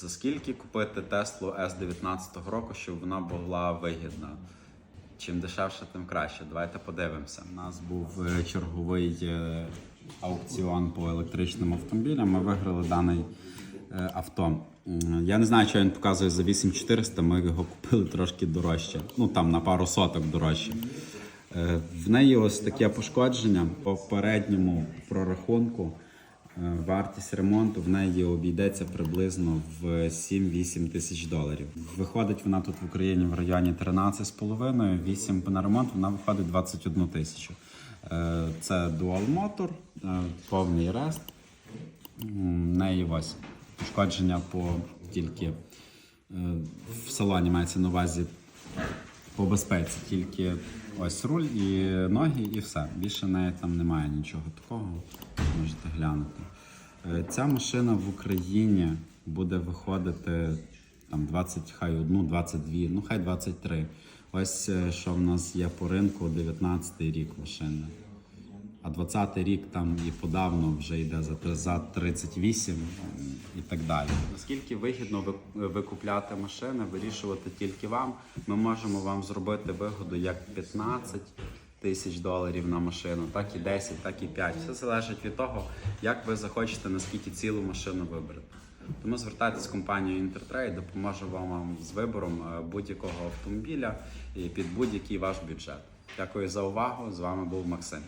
За скільки купити Теслу S 19 року, щоб вона була вигідна? Чим дешевше, тим краще. Давайте подивимося. У нас був е, черговий е, аукціон по електричним автомобілям. Ми виграли даний е, авто. Я не знаю, що він показує за 8400, ми його купили трошки дорожче. Ну там на пару соток дорожче. В неї ось таке пошкодження по передньому прорахунку. Е, Вартість ремонту в неї обійдеться приблизно в 7-8 тисяч доларів. Виходить вона тут в Україні в районі 13,5, 8 на ремонт, вона виходить 21 тисячу. Е, Це Dual Motor, е, повний рест. В неї ось пошкодження по тільки в салоні мається на увазі по безпеці, тільки ось руль і ноги, і все. Більше в неї там немає нічого такого. Глянути. Е, Ця машина в Україні буде виходити там 20, хай одну, 22, ну хай 23. Ось е, що в нас є по ринку 19 рік машини. А 20-й рік там і подавно вже йде за, за 38 і так далі. Наскільки вигідно викупляти машини, вирішувати тільки вам. Ми можемо вам зробити вигоду як 15 тисяч доларів на машину, так і 10, так і 5. Все залежить від того, як ви захочете, наскільки цілу машину вибрати. Тому звертайтесь в компанію Інтертрейд, допоможе вам вам з вибором е, будь-якого автомобіля і під будь-який ваш бюджет. Дякую за увагу. З вами був Максим.